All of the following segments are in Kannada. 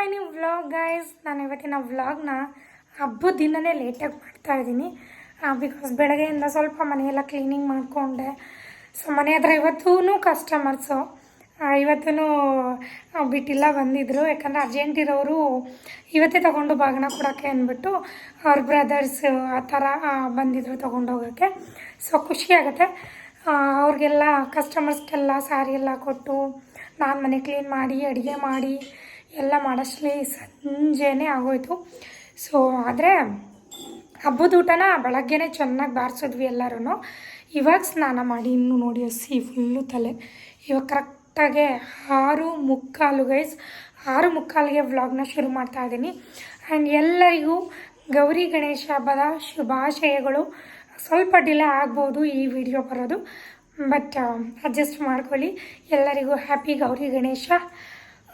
ಮೈ ನ್ಯೂ ವ್ಲಾಗ್ ಗೈಸ್ ನಾನು ಇವತ್ತಿನ ವ್ಲಾಗ್ನ ಹಬ್ಬದ ದಿನನೇ ಲೇಟಾಗಿ ಮಾಡ್ತಾ ಇದ್ದೀನಿ. ಬಿಕಾಸ್ ಬೆಳಗ್ಗೆಯಿಂದ ಸ್ವಲ್ಪ ಮನೆಯೆಲ್ಲ ಕ್ಲೀನಿಂಗ್ ಮಾಡಿಕೊಂಡೆ. ಸೊ ಮನೆ ಹತ್ರ ಇವತ್ತೂ ಕಸ್ಟಮರ್ಸು ಇವತ್ತೂ ಬಿಟ್ಟಿಲ್ಲ ಬಂದಿದ್ದರು ಯಾಕಂದರೆ ಅರ್ಜೆಂಟ್ ಇರೋರು ಇವತ್ತೇ ತೊಗೊಂಡು ಬಾಗಿನ ಕೊಡೋಕ್ಕೆ ಅಂದ್ಬಿಟ್ಟು ಅವ್ರ ಬ್ರದರ್ಸ್ ಆ ಥರ ಬಂದಿದ್ರು ತೊಗೊಂಡು ಹೋಗೋಕ್ಕೆ ಸೊ ಖುಷಿ ಆಗುತ್ತೆ ಆ, ಅವ್ರಿಗೆಲ್ಲ ಕಸ್ಟಮರ್ಸ್ಗೆಲ್ಲ ಸ್ಯಾರಿ ಎಲ್ಲ ಕೊಟ್ಟು ನಾನು ಮನೆ ಕ್ಲೀನ್ ಮಾಡಿ ಅಡುಗೆ ಮಾಡಿ ಎಲ್ಲ ಮಾಡೋಷ್ಟರಲ್ಲಿ ಸಂಜೆನೇ ಆಗೋಯ್ತು. ಸೊ ಆದರೆ ಹಬ್ಬದ ಊಟನ ಬೆಳಗ್ಗೆನೇ ಚೆನ್ನಾಗಿ ಬಾರಿಸಿದ್ವಿ ಎಲ್ಲರೂ ಇವಾಗ ಸ್ನಾನ ಮಾಡಿ ಇನ್ನೂ ನೋಡಿ ಹಸಿ ಫುಲ್ಲು ತಲೆ. ಇವಾಗ ಕರೆಕ್ಟಾಗೆ ಆರು ಮುಕ್ಕಾಲು ಗೈಸ್ ಆರು ಮುಕ್ಕಾಲಿಗೆ ವ್ಲಾಗ್ನ ಶುರು ಮಾಡ್ತಾ ಇದ್ದೀನಿ. ಆ್ಯಂಡ್ ಎಲ್ಲರಿಗೂ ಗೌರಿ ಗಣೇಶ ಹಬ್ಬದ ಶುಭಾಶಯಗಳು. ಸ್ವಲ್ಪ ಡಿಲೇ ಆಗ್ಬೋದು ಈ ವಿಡಿಯೋ ಬರೋದು. ಬಟ್ ಅಡ್ಜಸ್ಟ್ ಮಾಡ್ಕೊಳ್ಳಿ. ಎಲ್ಲರಿಗೂ ಹ್ಯಾಪಿ ಗೌರಿ ಗಣೇಶ.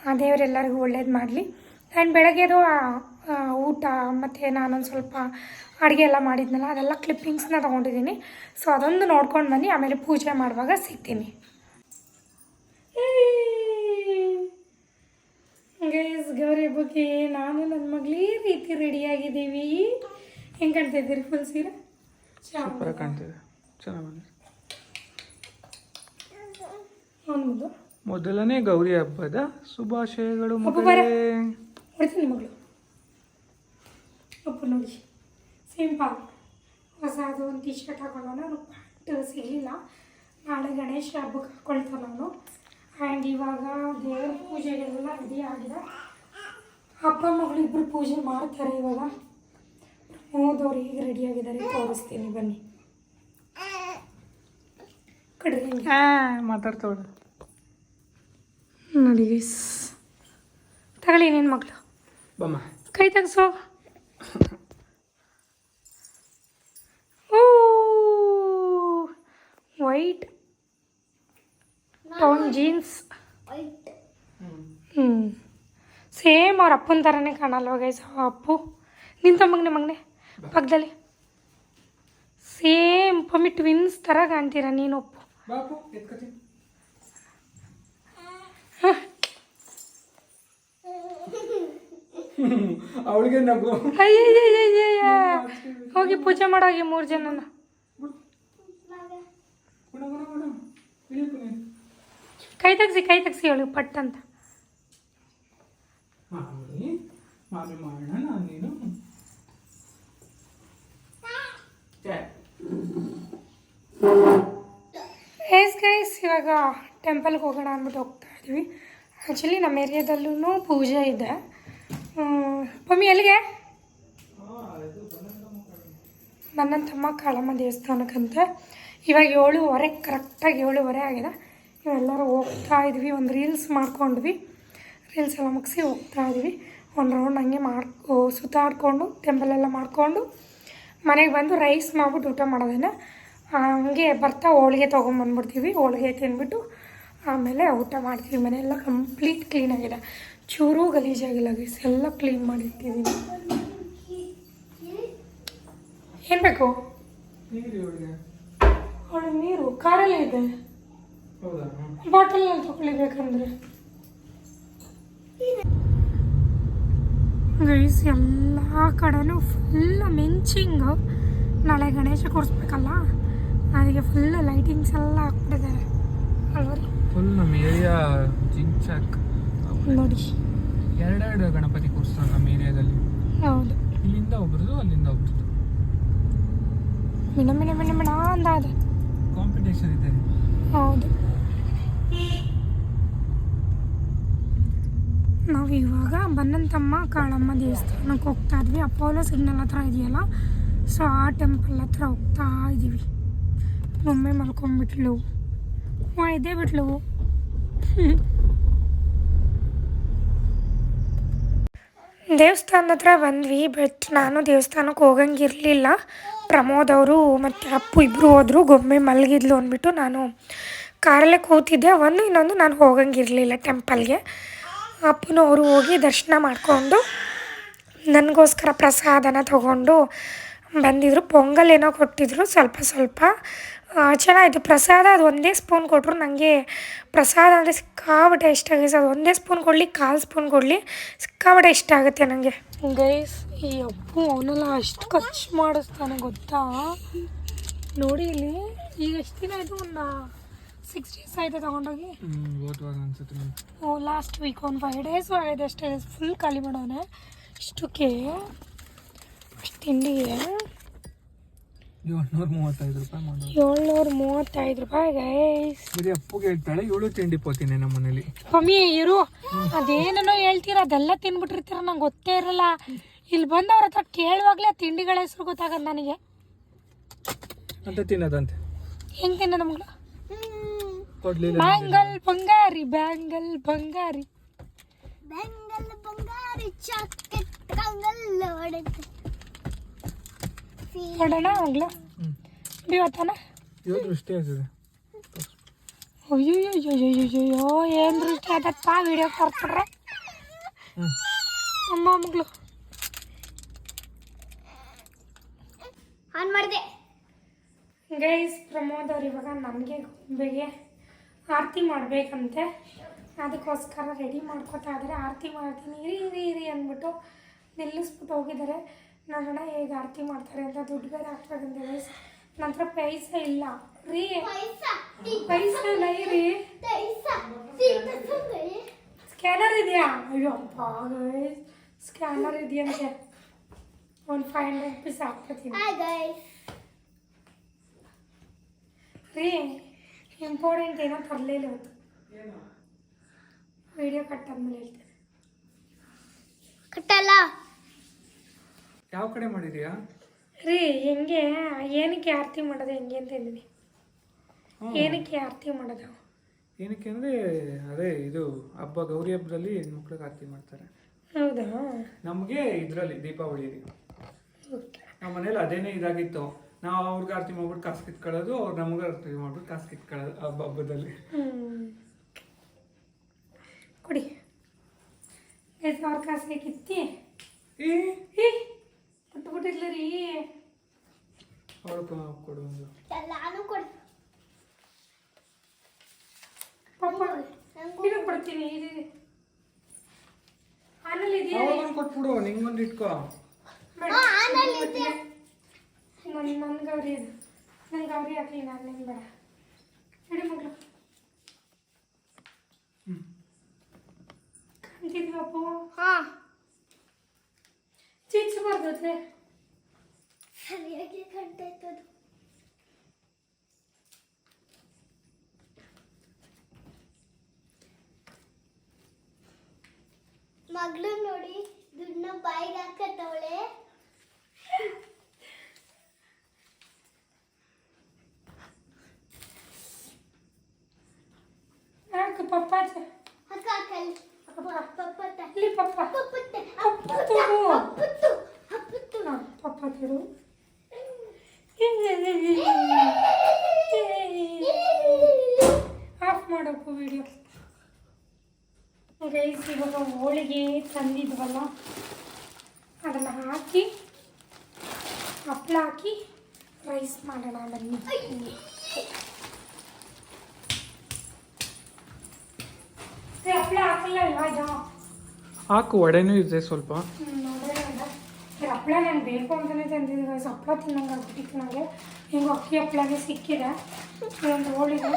ಆ ದೇವರೆಲ್ಲರಿಗೂ ಒಳ್ಳೇದು ಮಾಡಲಿ. ಆ್ಯಂಡ್ ಬೆಳಗ್ಗೆದು ಊಟ ಮತ್ತು ನಾನೊಂದು ಸ್ವಲ್ಪ ಅಡುಗೆ ಎಲ್ಲ ಮಾಡಿದ್ನಲ್ಲ ಅದೆಲ್ಲ ಕ್ಲಿಪ್ಪಿಂಗ್ಸ್ನ ತೊಗೊಂಡಿದ್ದೀನಿ. ಸೊ ಅದೊಂದು ನೋಡ್ಕೊಂಡು ಬನ್ನಿ ಆಮೇಲೆ ಪೂಜೆ ಮಾಡುವಾಗ ಸಿಗ್ತೀನಿ. ಗೈಸ್ ಗೌರಿ ಬಗ್ಗೆ ನಾನು ನನ್ನ ಮಗಳು ರೀತಿ ರೆಡಿಯಾಗಿದ್ದೀವಿ ಹೆಂಗೆ ಕಾಣ್ತಾ ಇದ್ದೀರಿ ಫುಲ್ ಸೀರೆ? ಸೂಪರ್ ಕಾಣ್ತಿದೆ ಚೆನ್ನಾಗಿ ಒಂದು ಮೊದಲನೇ ಗೌರಿ ಹಬ್ಬದ ಶುಭಾಶಯಗಳು. ಮಗಳೇ. ಅಪ್ಪ ನೋಡಿ. ಸಿಂಪಲ್ ಹೊಸದು ಒಂದು ಟಿ ಶರ್ಟ್ ಹಾಕೊಳ್ಳೋಣ. ನಾನು ಪ್ಯಾಂಟ್ ಸಿಗಲಿಲ್ಲ ನಾಳೆ ಗಣೇಶ ಹಬ್ಬಕ್ಕೆ ಹಾಕೊಳ್ತಾನೆ ನಾನು. ಆ್ಯಂಡ್ ಇವಾಗ ದೇವರ ಪೂಜೆಗೆಲ್ಲ ರೆಡಿ ಆಗಿದೆ. ಅಪ್ಪ ಮಗಳು ಇಬ್ಬರು ಪೂಜೆ ಮಾಡ್ತಾರೆ ಇವಾಗ. ಪ್ರಮೋದವ್ರು ಈಗ ರೆಡಿ ಆಗಿದ್ದಾರೆ. ತೋರಿಸ್ತೀನಿ ಬನ್ನಿ. ಕಡ್ರಿ. ಮಾತಾಡ್ತಾವಳೆ ನೋಡಿ ಗೈಸ್ ತಗೊಳ್ಳಿ ನಿನ್ನ ಮಗಳು. ಬಮ್ಮ. ಕೈ ತೆಗೆಸೋ. ಓ ವೈಟ್ ಟೌನ್ ಜೀನ್ಸ್ ಹ್ಞೂ ಸೇಮ್ ಅವ್ರ ಅಪ್ಪನ ಥರನೇ ಕಾಣಲ್ವ ಗೈಸ್ ಅಪ್ಪು. ನಿಂತ ಮಗನೆ ಮಗನೆ. ಪಕ್ಕದಲ್ಲಿ. ಸೇಮ್ ಪಮ್ಮಿ ಟ್ವಿನ್ಸ್ ಥರ ಕಾಣ್ತೀರ ನೀನು ಒಪ್ಪು ಅವಳಿಗೆ ನಗು. ಅಯ್ಯಯ್ಯಯ್ಯಯ್ಯ. ಹೋಗಿ ಪೂಜೆ ಮಾಡೋಗಿ ಮೂರು ಜನನ. ಗುಣ ಗುಣ ಗುಣ. ಇಳಿಯಪ್ಪ ನೀನು ಕೈ ತೆಗ್ಸಿ ಕೈ ತೆಗ್ಸಿ ಅವಳಿಗೆ ಪಟ್ ಅಂತ ಮಾಮಿ ಮಾಡೋಣ ನಾನು ನೀನು ಏಸ್ ಗೈಸ್ ಇವಾಗ ಟೆಂಪಲ್ಗೆ ಹೋಗೋಣ ಅಂದ್ಬಿಟ್ಟು ಹೋಗ್ತಾ ಇದ್ವಿ. ಆ್ಯಕ್ಚುಲಿ ನಮ್ಮ ಏರಿಯಾದಲ್ಲೂ ಪೂಜೆ ಇದೆ. ಹ್ಮ್, ಮಮ್ಮಿ ನನ್ನ ತಮ್ಮ ಕಾಳಮ್ಮ ದೇವಸ್ಥಾನಕ್ಕಂತ. ಇವಾಗ ಏಳುವರೆ ಕರೆಕ್ಟಾಗಿ ಏಳುವರೆ ಆಗಿದೆ. ಇವೆಲ್ಲರೂ ಹೋಗ್ತಾ ಇದ್ವಿ ಒಂದು ರೀಲ್ಸ್ ಮಾಡ್ಕೊಂಡ್ವಿ. ರೀಲ್ಸ್ ಎಲ್ಲ ಮುಗಿಸಿ ಹೋಗ್ತಾ ಇದ್ವಿ. ಒಂದು ರೌಂಡ್ ಹಂಗೆ ಮಾಡ್ಕೊ ಸುತ್ತಾಡಿಕೊಂಡು ಟೆಂಪಲೆಲ್ಲ ಮಾಡಿಕೊಂಡು ಮನೆಗೆ ಬಂದು ರೈಸ್ ಮಾಡ್ಬಿಟ್ಟು ಊಟ ಮಾಡೋದನ್ನು ಹಂಗೆ ಬರ್ತಾ ಹೋಳಿಗೆ ತೊಗೊಂಬಂದ್ಬಿಡ್ತೀವಿ. ಹೋಳಿಗೆ ತಿಂದ್ಬಿಟ್ಟು ಆಮೇಲೆ ಊಟ ಮಾಡ್ತೀವಿ. ಮನೆಯೆಲ್ಲ ಕಂಪ್ಲೀಟ್ ಕ್ಲೀನಾಗಿದೆ ಚೂರೂ ಗಲೀಜಾಗಿಲ್ಲ ಗೈಸ್ ಎಲ್ಲ ಕ್ಲೀನ್ ಮಾಡಿಟ್ಟಿದ್ದೀನಿ. ಏನು ಬೇಕು? ಅವಳು ನೀರು ಕಾರಲ್ಲೇ ಇದೆ. ಬಾಟಲ್ನಲ್ಲಿ ತಗೊಳ್ಳಿಬೇಕಂದ್ರೆ. ಗೈಸ್ ಎಲ್ಲ ಕಡೆನೂ ಫುಲ್ ಮಿಂಚಿಂಗು. ನಾಳೆ ಗಣೇಶ ಕೂರಿಸ್ಬೇಕಲ್ಲ? ಅದಕ್ಕೆ ಫುಲ್ ಲೈಟಿಂಗ್ಸ್ ಎಲ್ಲ ಹಾಕ್ಬಿಟ್ಟಿದ್ದಾರೆ. ಅಲ್ವರಿ? ಫುಲ್ ನಮ್ಮ ಏರಿಯಾ ಜಿಂಚಾಕ್. ನೋಡಿ. ಎರಡೆರಡು ಗಣಪತಿ ಕೂರಿಸ್ತಾರೆ ನಮ್ಮ ಏರಿಯಾದಲ್ಲಿ ಹೌದು. ಇಲ್ಲಿಂದ ಒಬ್ರದು ಅಲ್ಲಿಂದ ಒಬ್ರದು. ಮಿಣ ಮಿಣ ಮಿಣ ಮಿಣ ಅಂದಾದ ಕಾಂಪಿಟೇಷನ್ ಇದೆ. ಹೌದು. ನಾವು ಇವಾಗ ಬನ್ನಂತಮ್ಮ ಕಾಳಮ್ಮ ದೇವಸ್ಥಾನಕ್ಕೆ ಹೋಗ್ತಾ ಇದ್ವಿ. ಅಪೋಲೋ ಸಿಗ್ನಲ್ ಹತ್ರ ಇದೆಯಲ್ಲ? ಸೊ ಆ ಟೆಂಪಲ್ ಹತ್ರ ಹೋಗ್ತಾ ಇದ್ದೀವಿ ಒಮ್ಮೆ ಮಲ್ಕೊಂಡ್ಬಿಟ್ಲು. ಇದೇ ಬಿಟ್ಲು. ದೇವಸ್ಥಾನದ ಹತ್ರ ಬಂದ್ವಿ ಬಟ್ ನಾನು ದೇವಸ್ಥಾನಕ್ಕೆ ಹೋಗಂಗಿರಲಿಲ್ಲ. ಪ್ರಮೋದ್ ಅವರು ಮತ್ತು ಅಪ್ಪು ಇಬ್ಬರು ಹೋದರು ಗೊಮ್ಮೆ ಮಲಗಿದ್ಲು ಅಂದ್ಬಿಟ್ಟು ನಾನು ಕಾರಲ್ಲೇ ಕೂತಿದ್ದೆ ಒಂದು ಇನ್ನೊಂದು ನಾನು ಹೋಗಂಗಿರಲಿಲ್ಲ ಟೆಂಪಲ್ಗೆ ಅಪ್ಪನೂ ಅವರು ಹೋಗಿ ದರ್ಶನ ಮಾಡಿಕೊಂಡು ನನಗೋಸ್ಕರ ಪ್ರಸಾದನ ತಗೊಂಡು ಬಂದಿದ್ದರು ಪೊಂಗಲ್ ಏನೋ ಕೊಟ್ಟಿದ್ರು, ಸ್ವಲ್ಪ ಸ್ವಲ್ಪ. ಚೆನ್ನಾಗಿತ್ತು ಪ್ರಸಾದ ಅದು ಒಂದೇ ಸ್ಪೂನ್ ಕೊಟ್ಟರು ನನಗೆ ಪ್ರಸಾದ ಅಂದರೆ ಸಿಕ್ಕಾಬಟ್ಟೆ ಇಷ್ಟ ಆಗೈಸ್ ಅದು ಒಂದೇ ಸ್ಪೂನ್ ಕೊಡಲಿ ಕಾಲು ಸ್ಪೂನ್ ಕೊಡಲಿ ಸಿಕ್ಕಾಬಟ್ಟೆ ಇಷ್ಟ ಆಗುತ್ತೆ ನನಗೆ ಗೈಸ್ ಈ ಅಪ್ಪು ಅವನೆಲ್ಲ ಅಷ್ಟು ಖರ್ಚು ಮಾಡಿಸ್ತಾನೆ ಗೊತ್ತಾ? ನೋಡಿ ಇಲ್ಲಿ ಈಗ ಎಷ್ಟು ದಿನ ಆಯಿತು? ಒಂದು ಸಿಕ್ಸ್ ಡೇಸ್ ಆಯಿತು ತೊಗೊಂಡೋಗಿ? ಓ ಲಾಸ್ಟ್ ವೀಕ್ ಒಂದು ಫೈವ್ ಡೇಸು ಆಗಿದೆ ಅಷ್ಟೇ. ಫುಲ್ ಖಾಲಿ ಮಾಡೋನೆ. ಇಷ್ಟಕ್ಕೆ ಅಷ್ಟು ತಿಂಡಿಗೆ ಏಳ್ನೂರ ಮೂವತ್ತೈದು ರೂಪಾಯಿ ಮಾಡೋದು ಏಳ್ನೂರ ಮೂವತ್ತೈದು ರೂಪಾಯಿ ಗೈಸ್ ಬರೀ ಅಪ್ಪುಗೆ ಹೇಳ್ತಾಳೆ ಏಳು ತಿಂಡಿ ಪೋತೀನಿ ನಮ್ಮ ಮನೇಲಿ. ಮಮ್ಮಿ ಇರು. ಅದೇನೇನೋ ಹೇಳ್ತೀರ ಅದೆಲ್ಲ ತಿನ್ಬಿಟ್ಟಿರ್ತೀರ ನಂಗೆ ಗೊತ್ತೇ ಇರಲ್ಲ. ಇಲ್ಲಿ ಬಂದವ್ರ ಹತ್ರ ಕೇಳುವಾಗಲೇ ತಿಂಡಿಗಳ ಹೆಸರು ಗೊತ್ತಾಗದ ನನಗೆ. ಅಂತ ತಿನ್ನೋದಂತೆ. ಹೆಂಗೆ ತಿನ್ನೋದು ಮಗಳು? ಕೊಡ್ಲಿಲ್ಲ ಬ್ಯಾಂಗಲ್ ಬಂಗಾರಿ ಬ್ಯಾಂಗಲ್ ಬಂಗಾರಿ. ಬ್ಯಾಂಗಲ್ ಬಂಗಾರಿ ಚಾಕೆಟ್ ಕಂಗಲ್ ನೋಡೋಣ ಆಗ್ಲ? ಇವತ್ತಾನ ಇವತ್ತು ದೃಷ್ಟಿ ಆಗ್ತದೆ ಅಯ್ಯೋ ಏನು ದೃಷ್ಟಿ ಆದಪ್ಪ ವಿಡಿಯೋ ತರ್ತಾರೆ ಹ್ಮ್. ಅಮ್ಮ ಮಗಳು. ಆನ್ ಮಾಡಿದೆ. ಗೈಸ್ ಪ್ರಮೋದ್ ಅವ್ರು ಇವಾಗ ನಮಗೆ ಗೊಂಬೆಗೆ ಆರತಿ ಮಾಡಬೇಕಂತೆ. ಅದಕ್ಕೋಸ್ಕರ ರೆಡಿ ಮಾಡ್ಕೊತಾ ಇದ್ದಾರೆ ಆರತಿ ಮಾಡ್ತೀನಿ ಇರಿ ಇರಿ ಇರಿ ಅಂದ್ಬಿಟ್ಟು ನಿಲ್ಲಿಸ್ಬಿಟ್ಟು ಹೋಗಿದ್ದಾರೆ. ನೋಡೋಣ ಹೇಗೆ ಆರತಿ ಮಾಡ್ತಾರೆ ಅಂತ ದುಡ್ಡು ಬೇರೆ ಹಾಕ್ಬೇಕಂತೆ ಗೈಸ್ ನಂತರ ಪೈಸೆ ಇಲ್ಲ ರೀ ಪೈಸಾ ಪೈಸೆ ಇಲ್ಲ ರೀ ಪೈಸಾ ಸೀತಾ ಸುಂದರಿ ಸ್ಕ್ಯಾನರ್ ಇದೆಯಾ ಅಯ್ಯೋ ಅಪ್ಪ ಗೈಸ್ ಸ್ಕ್ಯಾನರ್ ಇದೆಯಂತೆ ಒಂದು ಫೈವ್ ಹಂಡ್ರೆಡ್ ರುಪೀಸ್ ಹಾಕ್ಬಿಡ್ತೀನಿ ಹಾಯ್ ಗೈಸ್ ರೀ ಇಂಪಾರ್ಟೆಂಟ್ ಏನೋ ತರಲಿಲ್ಲ ಇವತ್ತು ವಿಡಿಯೋ ಕಟ್ ಆದ್ಮೇಲೆ ಹೇಳ್ತೇನೆ ಕಟ್ಟಲ್ಲ ಯಾವ ಕಡೆ ಮಾಡಿದೀಯಾ? ರೀ ಹೆಂಗೆ ಏನಕ್ಕೆ ಆರತಿ ಮಾಡೋದು ಹೆಂಗೆ ಅಂತ ಇದ್ದೀನಿ ಏನಕ್ಕೆ ಆರತಿ ಮಾಡೋದು ಏನಕ್ಕೆ ಅಂದ್ರೆ ಅದೇ ಇದು ಹಬ್ಬ ಗೌರಿ ಹಬ್ಬದಲ್ಲಿ ಹೆಣ್ಮಕ್ಳಿಗೆ ಆರತಿ ಮಾಡ್ತಾರೆ. ಹೌದಾ? ನಮಗೆ ಇದರಲ್ಲಿ ದೀಪಾವಳಿ ರೀ ನಮ್ಮ ಮನೇಲಿ ಅದೇನೇ ಇದಾಗಿತ್ತು. ನಾವು ಅವ್ರಿಗೆ ಆರತಿ ಮಾಡ್ಬಿಟ್ಟು ಕಾಸು ಕಿತ್ಕೊಳ್ಳೋದು ಅವ್ರು ನಮಗೆ ಆರತಿ ಮಾಡ್ಬಿಟ್ಟು ಕಾಸು ಕಿತ್ಕೊಳ್ಳೋದು ಹಬ್ಬ ಹಬ್ಬದಲ್ಲಿ. ಕೊಡಿ. ಅವ್ರ ಕಾಸಿಗೆ ಕಿತ್ತಿ. ಏ? ಏ ಕೊಟ್ಬಿಟ್ಟಿರ್ಲಿ ರೀ ಅವಳು ಕೊಡು ಒಂದು. ಎಲ್ಲಾನು ಕೊಡು ಪಾಪ ನಂಗೂ ಇದು ಕೊಡ್ತೀನಿ ಇದು ಆಮೇಲೆ ಇದೆಯಾ? ಅವಳೊಂದು ಕೊಟ್ಬಿಡು ನಿಂಗೊಂದು ಇಟ್ಕೋ. ಹಾ, ಇದೆ. ನನ್ ನನ್ ಗೌರಿ ಇದು. ನನ್ ಗೌರಿ ಹಾಕ್ಲಿ ನಾನು ನಿನ್ ಬೇಡ. ಹಿಡಿ ಮಗಳು. ಹ್ಮ್. ಕಾಣ್ತಿದ್ವಪ್ಪು ಹಾ. ಚೀಚಬಾರ್ದು ಕಂಟಾಯ್ತದು ಮಗಳು ನೋಡಿ ದುಡ್ಡನ್ನ ಬಾಯಿಗೆ ಹಾಕತ್ತವಳೆ ಯಾಕೆ ಪಪ್ಪಾಚ ಅಕ್ಕ ಹಾಕಲ್ಲಿ ಪಪ್ಪತ್ತ ಇಲ್ಲಿ ಪಪ್ಪ ಪಪ್ಪತ್ತೆ ಪಪ್ಪತ್ತು ಹಪ್ಪತ್ತು ಹಪ್ಪತ್ತು ಹಾ, ಪಪ್ಪ ತಿರು ಆಫ್ ಮಾಡಪ್ಪು ವಿಡಿಯೋ ಗೈಸ್ ಇವಾಗ ಹೋಳಿಗೆ ತಂದಿದ್ವಲ್ಲ ಅದನ್ನು ಹಾಕಿ ಹಪ್ಪಳ ಹಾಕಿ ರೈಸ್ ಮಾಡೋಣ ಬನ್ನಿ. ಹಪ್ಪಳ ಹಾಕಲ್ಲ ಇದು? ಹಾಕು ವಡೆನೂ ಇದೆ ಸ್ವಲ್ಪ. ಹಪ್ಪಳ ನಾನು ಬೇಕು ಅಂತಲೇ ತಂದಿದ್ದೆ ಗೈಸ್ ಹಪ್ಪಳ ತಿನ್ನಂಗೆ ಆಗ್ಬಿಟ್ಟಿತ್ತು ನನಗೆ ಹಿಂಗೆ ಅಕ್ಕಿ ಹಪ್ಪಳನೇ ಸಿಕ್ಕಿದೆ. ಇದೊಂದು ಹೋಳಿಗೆ.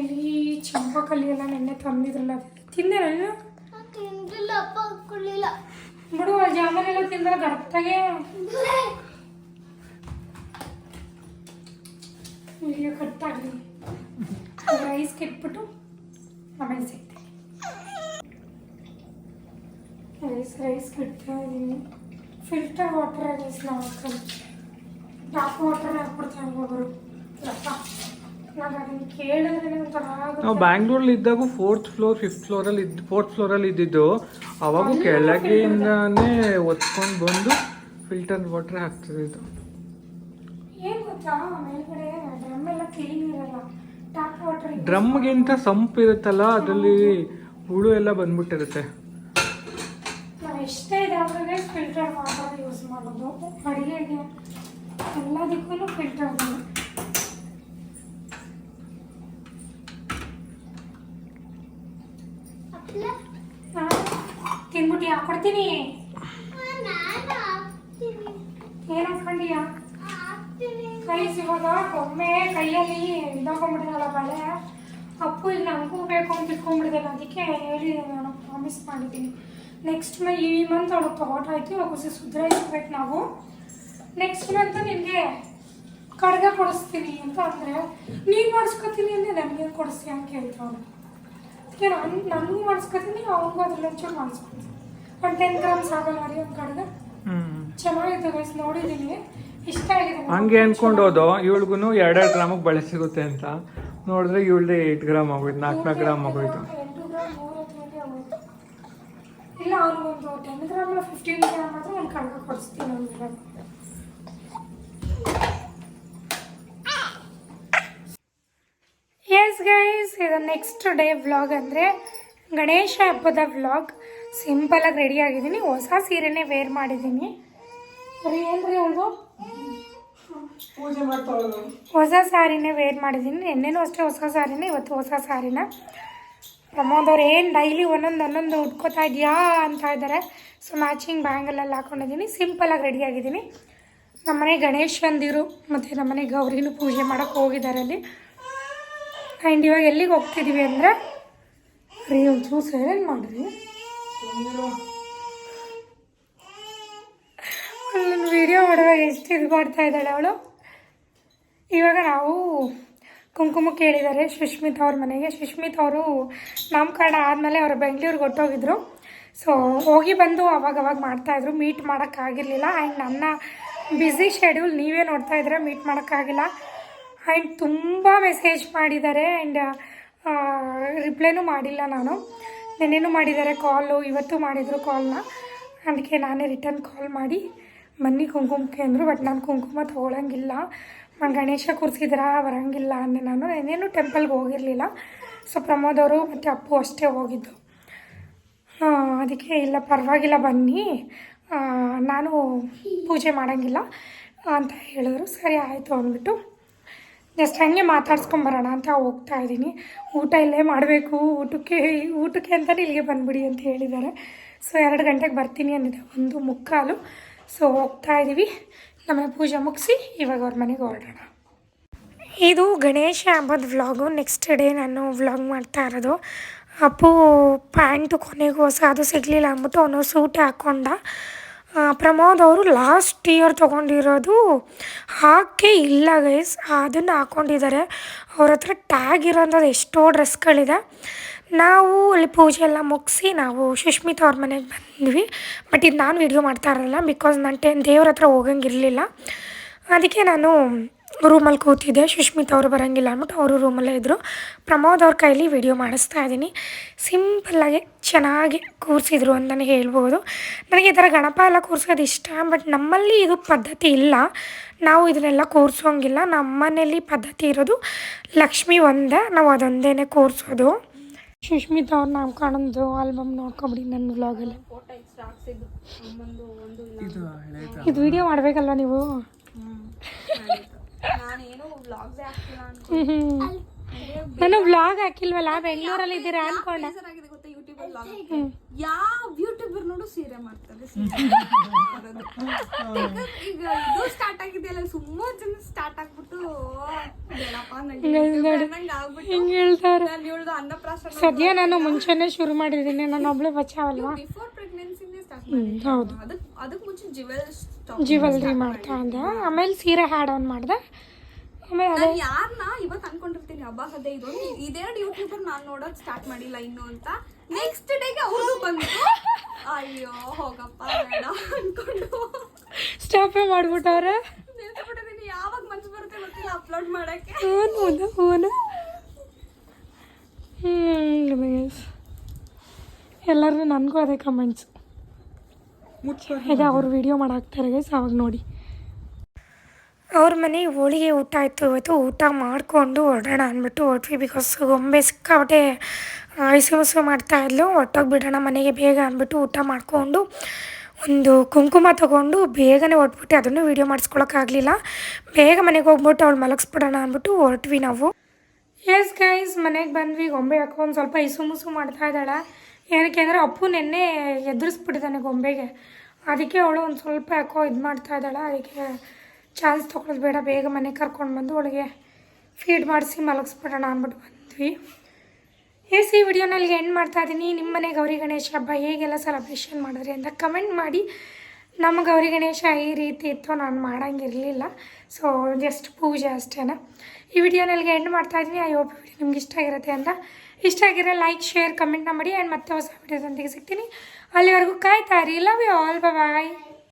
ಇಲ್ಲಿ ಚಂಪಕಲ್ಲಿ ಎಲ್ಲ ನೆನ್ನೆ ತಂದಿದ್ರಲ್ಲ ತಿಂದೆ ನಾನು. ಬಿಡು ಆ ಜಾಮೂನೆಲ್ಲ ತಿಂದ್ರೆ ಗರ್ತಾಗೆ ವಿಡಿಯೋ ಕಟ್ ಆಗಲಿ ರೈಸ್ ಕೆಟ್ಬಿಟ್ಟು ಆಮೇಲೆ ಸಿಗ್ತೀನಿ ರೈಸ್ ರೈಸ್ ಕೆಡ್ತಾ ಇದ್ದೀನಿ ಫಿಲ್ಟರ್ ವಾಟರ್ ರೈಸ್ ನಾವು ಹಾಕೊಂಡು ಟಾಪ್ ವಾಟರ್ ಹಾಕ್ಬಿಡ್ತಾರೆ ಒಬ್ಬರು ಯಪ್ಪ ನಾವು ಬ್ಯಾಂಗ್ಳೂರಲ್ಲಿ ಇದ್ದಾಗ ಫೋರ್ತ್ ಫ್ಲೋರ್ ಫಿಫ್ತ್ ಫ್ಲೋರಲ್ಲಿ ಇದ್ದು ಫೋರ್ತ್ ಫ್ಲೋರಲ್ಲಿ ಇದ್ದಿದ್ದು ಅವಾಗ ಕೆಳಗಿಂದಾನೇ ಒತ್ಕೊಂಡು ಬಂದು ಫಿಲ್ಟರ್ ವಾಟರ್ ಹಾಕ್ತಿದ್ದು ಡ್ರಮ್ಗಿಂತ ಸಂಪ್ ಇರುತ್ತಲ್ಲ ಅದರಲ್ಲಿ ಹುಳು ಎಲ್ಲ ಬಂದ್ಬಿಟ್ಟಿರುತ್ತೆ. ಎಷ್ಟೇ ಇದಾದ್ರೆ ಫಿಲ್ಟರ್ ವಾಟರ್ ಯೂಸ್ ಮಾಡೋದು. ಅಡುಗೆಗೆ ಎಲ್ಲದಕ್ಕೂ ಫಿಲ್ಟರ್ ತಿನ್ಬಿಟ್ಟು ಯಾಕೆ ಕೊಡ್ತೀನಿ? ಆ, ನಾನು ಹಾಕ್ತೀನಿ ಏನು ಹಾಕ್ಕೊಂಡಿಯ? ಕೈ ಸಿಗೋದ? ಒಮ್ಮೆ ಕೈಯಲ್ಲಿ ಇದಾಕೊಂಡ್ಬಿಟ್ಟಿರಲ್ಲ ಬಳೆ. ಅಪ್ಪು ಇಲ್ಲಿ ನನಗೂ ಬೇಕು ಅಂತ ಇಟ್ಕೊಂಡ್ಬಿಡ್ದಲ್ಲ ಅದಕ್ಕೆ ಹೇಳಿದೆ ನಾನು ಪ್ರಾಮಿಸ್ ಮಾಡಿದ್ದೀನಿ. ನೆಕ್ಸ್ಟ್ ಮ ಈ ಮಂತ್ ಅವಳು ತಗೊಟಾಯ್ತು ಇವಾಗ ಹೊಸ ಸುಧಾರಿಸ್ಬೇಕು ನಾವು. ನೆಕ್ಸ್ಟ್ ಮಂತ್ ನಿಮಗೆ ಕಡ್ಗ ಕೊಡಿಸ್ತೀನಿ ಅಂತ ಅಂದರೆ ನೀನು ಮಾಡಿಸ್ಕೊತೀನಿ ಅಂದರೆ ನನಗೆ ಕೊಡಿಸ್ತೀಯ ಅಂತ ಕೇಳ್ತಾವಳು. ಅದಕ್ಕೆ ನಾನು ನನಗೂ ಮಾಡಿಸ್ಕೊತೀನಿ ಅವನಿಗೂ ಅದ್ರಲ್ಲಿ ಒಂಚೂರು ಮಾಡಿಸ್ಕೊತೀನಿ. ಒಂದು ಟೆನ್ ಗ್ರಾಮ್ಸ್ ಆಗಲ್ಲ ರೀ ಒಂದು ಕಡ್ಗ. ಹ್ಮ್. ಚೆನ್ನಾಗಿತ್ತು ಗೈಸ್ ನೋಡಿದ್ದೀನಿ ಇಷ್ಟ ಆಗಿದೆ. ಹಂಗೆ ಅನ್ಕೊಂಡು ಹೋದೋ ಇವಳಿಗೂ ಎರಡೆರಡು ಗ್ರಾಮಿಗೆ ಬಳೆ ಸಿಗುತ್ತೆ ಅಂತ. ನೋಡಿದ್ರೆ ಇವಳ್ದೆ ಏಟ್ ಗ್ರಾಮ್ ಆಗೋಯ್ತು ನಾಲ್ಕು ನಾಲ್ಕು ಗ್ರಾಮ್ ಆಗೋಯ್ತು. ಎಂಟು ಗ್ರಾಮ್ ಒಂದು ಆಗೋಯ್ತು. ಇಲ್ಲ ಅವ್ನಿಗೊಂದು ಟೆನ್ ಗ್ರಾಮ್ ಫಿಫ್ಟೀನ್ ಗ್ರಾಮ್ ಮಾತ್ರ ಒಂದು ಕಡಿಮೆ ಕೊಡಿಸ್ತೀನಿ ಅವ್ನಿಗೆ ಎಸ್ ಗೈಸ್ ಇದು ನೆಕ್ಸ್ಟ್ ಡೇ ವ್ಲಾಗ್ ಅಂದರೆ ಗಣೇಶ ಹಬ್ಬದ ವ್ಲಾಗ್ ಸಿಂಪಲಾಗಿ ರೆಡಿ ಆಗಿದ್ದೀನಿ. ಹೊಸ ಸೀರೆನೇ ವೇರ್ ಮಾಡಿದ್ದೀನಿ. ಏನ್ರಿ ಅದು? ಹೊಸ ಸ್ಯಾರಿನೇ ವೇರ್ ಮಾಡಿದ್ದೀನಿ. ನಿನ್ನೆನೂ ಅಷ್ಟೇ ಹೊಸ ಸ್ಯಾರಿನೇ ಇವತ್ತು ಹೊಸ ಸ್ಯಾರಿನ ಪ್ರಮೋದ್ ಅವ್ರು ಏನು ಡೈಲಿ ಒಂದೊಂದು ಒಂದೊಂದು ಉಟ್ಕೋತಾ ಇದೆಯಾ ಅಂತ ಇದ್ದಾರೆ ಸೊ ಮ್ಯಾಚಿಂಗ್ ಬ್ಯಾಂಗಲಲ್ಲಿ ಹಾಕೊಂಡಿದ್ದೀನಿ. ಸಿಂಪಲಾಗಿ ರೆಡಿ ಆಗಿದ್ದೀನಿ. ನಮ್ಮನೆ ಗಣೇಶಂದಿರು ಮತ್ತು ನಮ್ಮನೆ ಗೌರಿನೂ ಪೂಜೆ ಮಾಡೋಕ್ಕೆ ಹೋಗಿದ್ದಾರೆ ಅಲ್ಲಿ. ಆ್ಯಂಡ್ ಇವಾಗ ಎಲ್ಲಿಗೆ ಹೋಗ್ತಿದ್ದೀವಿ ಅಂದರೆ? ರೀ ಒಂಚೂರು ಸೈಲೆಂಟ್ ಮಾಡಿರಿ. ನನ್ನ ವಿಡಿಯೋ ಮಾಡುವಾಗ ಎಷ್ಟು ಇದು ಮಾಡ್ತಾ ಇದ್ದಾಳೆ ಅವಳು? ಇವಾಗ ನಾವು ಕುಂಕುಮ ಕೇಳಿದ್ದಾರೆ ಸುಶ್ಮಿತ್ ಅವ್ರ ಮನೆಗೆ. ಸುಶ್ಮಿತ್ ಅವರು ನಾಮಕರಣ ಆದಮೇಲೆ ಅವರು ಬೆಂಗಳೂರಿಗೆ ಹೊಟ್ಟೋಗಿದ್ರು ಸೊ ಹೋಗಿ ಬಂದು ಅವಾಗವಾಗ ಅವಾಗ ಮಾಡ್ತಾಯಿದ್ರು ಮೀಟ್ ಮಾಡೋಕ್ಕಾಗಿರಲಿಲ್ಲ. ಆ್ಯಂಡ್ ನನ್ನ ಬ್ಯುಸಿ ಶೆಡ್ಯೂಲ್ ನೀವೇ ನೋಡ್ತಾ ಇದ್ರೆ ಮೀಟ್ ಮಾಡೋಕ್ಕಾಗಿಲ್ಲ. ಆ್ಯಂಡ್ ತುಂಬ ಮೆಸೇಜ್ ಮಾಡಿದ್ದಾರೆ ಆ್ಯಂಡ್ ರಿಪ್ಲೈನೂ ಮಾಡಿಲ್ಲ ನಾನು. ನೆನ್ನೆನೂ ಮಾಡಿದ್ದಾರೆ ಕಾಲು ಇವತ್ತು ಮಾಡಿದರು ಕಾಲ್ನ ಅದಕ್ಕೆ ನಾನೇ ರಿಟರ್ನ್ ಕಾಲ್ ಮಾಡಿ. ಬನ್ನಿ ಕುಂಕುಮಕ್ಕೆ ಅಂದರು ಬಟ್ ನಾನು ಕುಂಕುಮ ತೊಗೊಳಂಗಿಲ್ಲ. ನಾನು ಗಣೇಶ ಕೂರಿಸಿದ್ರ, ಬರೋಂಗಿಲ್ಲ ಅಂದೆ ನಾನು. ಇನ್ನೇನು ಟೆಂಪಲ್ಗೆ ಹೋಗಿರಲಿಲ್ಲ. ಸೊ ಪ್ರಮೋದ್ ಅವರು ಮತ್ತು ಅಪ್ಪು ಅಷ್ಟೇ ಹೋಗಿದ್ದು. ಅದಕ್ಕೆ ಇಲ್ಲ, ಪರವಾಗಿಲ್ಲ, ಬನ್ನಿ. ನಾನು ಪೂಜೆ ಮಾಡೋಂಗಿಲ್ಲ ಅಂತ ಹೇಳಿದ್ರು. ಸರಿ, ಆಯಿತು ಅಂದ್ಬಿಟ್ಟು. ಜಸ್ಟ್ ಹಾಗೆ ಮಾತಾಡ್ಸ್ಕೊಂಬರೋಣ ಅಂತ ಹೋಗ್ತಾ ಇದ್ದೀನಿ. ಊಟ ಇಲ್ಲೇ ಮಾಡಬೇಕು. ಊಟಕ್ಕೆ ಊಟಕ್ಕೆ ಅಂತಲೇ ಇಲ್ಲಿಗೆ ಬಂದ್ಬಿಡಿ ಅಂತ ಹೇಳಿದ್ದಾರೆ. ಸೊ ಎರಡು ಗಂಟೆಗೆ ಬರ್ತೀನಿ ಅಂದಿದೆ ಒಂದು ಮುಕ್ಕಾಲು. ಸೊ ಹೋಗ್ತಾ ಇದ್ದೀವಿ ನಮ್ಮ ಪೂಜೆ ಮುಗಿಸಿ ಇವಾಗ ಅವ್ರ ಮನೆಗೆ ಹೊರಡೋಣ. ಇದು ಗಣೇಶ ಹಬ್ಬದ ವ್ಲಾಗು. ನೆಕ್ಸ್ಟ್ ಡೇ ನಾನು ವ್ಲಾಗ್ ಮಾಡ್ತಾ ಇರೋದು. ಅಪ್ಪು ಪ್ಯಾಂಟು ಕೊನೆಗೂ ಹೊಸ, ಅದು ಸಿಗಲಿಲ್ಲ ಅಂದ್ಬಿಟ್ಟು ಅವನು ಸೂಟ್ ಹಾಕ್ಕೊಂಡ ಪ್ರಮೋದ್ ಅವರು ಲಾಸ್ಟ್ ಇಯರ್ ತೊಗೊಂಡಿರೋದು ಹಾಕೇ ಇಲ್ಲ ಗೈಸ್ ಅದನ್ನು ಹಾಕ್ಕೊಂಡಿದ್ದಾರೆ ಅವ್ರ ಹತ್ರ ಟ್ಯಾಗ್ ಇರೋಂಥದ್ದು ಎಷ್ಟೋ ಡ್ರೆಸ್ಗಳಿದೆ ನಾವು ಅಲ್ಲಿ ಪೂಜೆ ಎಲ್ಲ ಮುಗಿಸಿ ನಾವು ಸುಷ್ಮಿತಾ ಅವ್ರ ಮನೆಗೆ ಬಂದ್ವಿ. ಬಟ್ ಇದು ನಾನು ವೀಡಿಯೋ ಮಾಡ್ತಾ ಇರಲಿಲ್ಲ ಬಿಕಾಸ್ ನಾನು ಟೆನ್ ದೇವ್ರ ಹತ್ರ ಹೋಗಂಗಿರಲಿಲ್ಲ ಅದಕ್ಕೆ ನಾನು ರೂಮಲ್ಲಿ ಕೂತಿದ್ದೆ. ಸುಷ್ಮಿತಾ ಅವರು ಬರೋಂಗಿಲ್ಲ ಅಂದ್ಬಿಟ್ಟು ಅವರು ರೂಮಲ್ಲೇ ಇದ್ದರು ಪ್ರಮೋದ್ ಅವ್ರ ಕೈಲಿ ವಿಡಿಯೋ ಮಾಡಿಸ್ತಾ ಇದ್ದೀನಿ. ಸಿಂಪಲ್ಲಾಗಿ ಚೆನ್ನಾಗಿ ಕೂರಿಸಿದ್ರು ಅಂತಲೇ ಹೇಳ್ಬೋದು. ನನಗೆ ಈ ಥರ ಗಣಪ ಎಲ್ಲ ಕೂರಿಸೋದು ಇಷ್ಟ ಬಟ್ ನಮ್ಮಲ್ಲಿ ಇದು ಪದ್ಧತಿ ಇಲ್ಲ. ನಾವು ಇದನ್ನೆಲ್ಲ ಕೂರಿಸೋಂಗಿಲ್ಲ. ನಮ್ಮ ಮನೇಲಿ ಪದ್ಧತಿ ಇರೋದು ಲಕ್ಷ್ಮಿ ಒಂದೇ, ನಾವು ಅದೊಂದೇ ಕೂರಿಸೋದು. ಅವ್ರು ನಾವು ಕಾಣೋದು ಆಲ್ಬಮ್ ನೋಡ್ಕೊಬಿಡಿ ನನ್ನ ವ್ಲಾಗಲ್ಲಿ ಇದು ವಿಡಿಯೋ ಮಾಡಬೇಕಲ್ವ ನೀವು? ನಾನು ವ್ಲಾಗ್ ಹಾಕಿಲ್ವಲ್ಲ ಬೆಂಗಳೂರಲ್ಲಿ ಇದ್ದೀರಾ ಅನ್ಕೊಂಡ. ಯಾವ ಯೂಟ್ಯೂಬರ್ ನೋಡು ಸೀರೆ ಮಾಡ್ತಾರೆ ಈಗ ಇದು ಸ್ಟಾರ್ಟ್ ಆಗಿದೆಯಲ್ಲ ಸುಮಾರು ಜನ ಸ್ಟಾರ್ಟ್ ಆಗ್ಬಿಟ್ಟು ಸದ್ಯ ನಾನು ಮುಂಚೆನೆ ಶುರು ಮಾಡಿದ್ದೀನಿ ನಾನು ಒಬ್ಳೆ ಬಚಾವಲ್ವಾ? ಬಿಫೋರ್ ಪ್ರೆಗ್ನೆನ್ಸಿನೇ ಸ್ಟಾರ್ಟ್ ಹ್ಮ್ ಹೌದು. ಅದಕ್ಕೆ ಮುಂಚೆ ಜಿವೆಲ್ ಜಿವಲ್ರಿ ಮಾಡ್ತಾ ಇದ್ದೆ. ಆಮೇಲೆ ಸೀರೆ ಹ್ಯಾಡ್ ಆನ್ ಮಾಡಿದೆ. ನಾನು ಯಾರನ್ನ ಇವತ್ತು ಅನ್ಕೊಂಡಿರ್ತೀನಿ ಹಬ್ಬ ಸದ್ಯ ಇದು. ಇದೆರಡು ಯೂಟ್ಯೂಬರ್ ನಾನು ನೋಡೋದು ಸ್ಟಾರ್ಟ್ ಮಾಡಿಲ್ಲ ಇನ್ನು ಅಂತ. ನೆಕ್ಸ್ಟ್ ಡೇಗೆ ಅವ್ರು ಬಂತು ಅಯ್ಯೋ ಹೋಗಪ್ಪ ಬೇಡ ಅನ್ಕೊಂಡು. ಸ್ಟಾಪೇ ಮಾಡ್ಬಿಟ್ಟವ್ರೆ. ನಿಲ್ಸ್ಬಿಟ್ಟಿದೀನಿ. ಯಾವಾಗ ಮನ್ಸು ಬರುತ್ತೆ ಗೊತ್ತಿಲ್ಲ ಅಪ್ಲೋಡ್ ಮಾಡಕ್ಕೆ. ಹೂನು ಹೂನು ಹ್ಞೂ ಎಲ್ಲರೂ ನನಗೂ ಅದೇ ಕಮೆಂಟ್ಸ್ ಇದೆ ಅವ್ರು ವಿಡಿಯೋ ಮಾಡಾಕ್ತಾರೆ ಗೈಸ್ ಅವಾಗ ನೋಡಿ. ಅವ್ರ ಮನೆ ಹೋಳಿಗೆ ಊಟ ಆಯಿತು ಇವತ್ತು ಊಟ ಮಾಡಿಕೊಂಡು ಹೊರಡೋಣ ಅಂದ್ಬಿಟ್ಟು ಹೊರಟ್ವಿ ಬಿಕಾಸ್ ಗೊಂಬೆ ಸಿಕ್ಕಾಬಟ್ಟೆ ಐಸು ಇದ್ಲು. ಹೊಟ್ಟೋಗ್ಬಿಡೋಣ ಮನೆಗೆ ಬೇಗ ಅಂದ್ಬಿಟ್ಟು ಊಟ ಮಾಡಿಕೊಂಡು ಒಂದು ಕುಂಕುಮ ತೊಗೊಂಡು ಬೇಗನೆ ಹೊಟ್ಬಿಟ್ಟು ಅದನ್ನು ವೀಡಿಯೋ ಮಾಡಿಸ್ಕೊಳಕ್ಕಾಗಲಿಲ್ಲ ಬೇಗ ಮನೆಗೆ ಹೋಗ್ಬಿಟ್ಟು ಅವ್ಳು ಮಲಗಿಸ್ಬಿಡೋಣ ಅಂದ್ಬಿಟ್ಟು ಹೊರಟ್ವಿ ನಾವು. ಎಸ್ ಗೈಸ್ ಮನೆಗೆ ಬಂದ್ವಿ. ಗೊಂಬೆ ಹಾಕೊಂಡು ಸ್ವಲ್ಪ ಇಸು ಮುಸು ಮಾಡ್ತಾ ಇದ್ದಾಳೆ. ಏನಕ್ಕೆ ಅಂದರೆ ಅಪ್ಪು ನೆನ್ನೆ ಎದುರಿಸ್ಬಿಟ್ಟಿದ್ದಾನೆ ಗೊಂಬೆಗೆ. ಅದಕ್ಕೆ ಅವಳು ಒಂದು ಸ್ವಲ್ಪ ಯಾಕೋ ಇದು ಮಾಡ್ತಾ ಇದ್ದಾಳೆ. ಅದಕ್ಕೆ ಚಾನ್ಸ್ ತೊಗೊಳೋದು ಬೇಡ, ಬೇಗ ಮನೆಗೆ ಕರ್ಕೊಂಡು ಬಂದು ಅವಳಿಗೆ ಫೀಡ್ ಮಾಡಿಸಿ ಮಲಗಿಸ್ಬಿಡೋಣ ಅಂದ್ಬಿಟ್ಟು ಬಂದ್ವಿ. ಎಸ್, ಈ ವಿಡಿಯೋನಲ್ಲಿ ಎಂಡ್ ಮಾಡ್ತಾ ಇದ್ದೀನಿ ನಿಮ್ಮ ಮನೆ ಗೌರಿ ಗಣೇಶ ಹಬ್ಬ ಹೇಗೆಲ್ಲ ಸೆಲೆಬ್ರೇಷನ್ ಮಾಡಿದ್ರಿ ಅಂತ ಕಮೆಂಟ್ ಮಾಡಿ. ನಮ್ಮ ಗೌರಿ ಗಣೇಶ ಈ ರೀತಿ ಇತ್ತು, ನಾನು ಮಾಡೋಂಗಿರಲಿಲ್ಲ. ಸೊ ಜಸ್ಟ್ ಪೂಜೆ ಅಷ್ಟೇ ಈ ವಿಡಿಯೋನಲ್ಲಿ ಎಂಡ್ ಮಾಡ್ತಾ ಇದ್ದೀನಿ ಐ ಹೋಪ್ ವಿಡಿಯೋ ನಿಮ್ಗೆ ಇಷ್ಟ ಆಗಿರುತ್ತೆ ಅಂತ. ಇಷ್ಟ ಆಗಿರೋ ಲೈಕ್ ಶೇರ್ ಕಮೆಂಟ್ನ ಮಾಡಿ. ಆ್ಯಂಡ್ ಮತ್ತೆ ಹೊಸ ವಿಡಿಯೋದೊಂದಿಗೆ ಸಿಗ್ತೀನಿ. ಅಲ್ಲಿವರೆಗೂ ಕಾಯ್ತಾ ಇರಿ. Love you all bye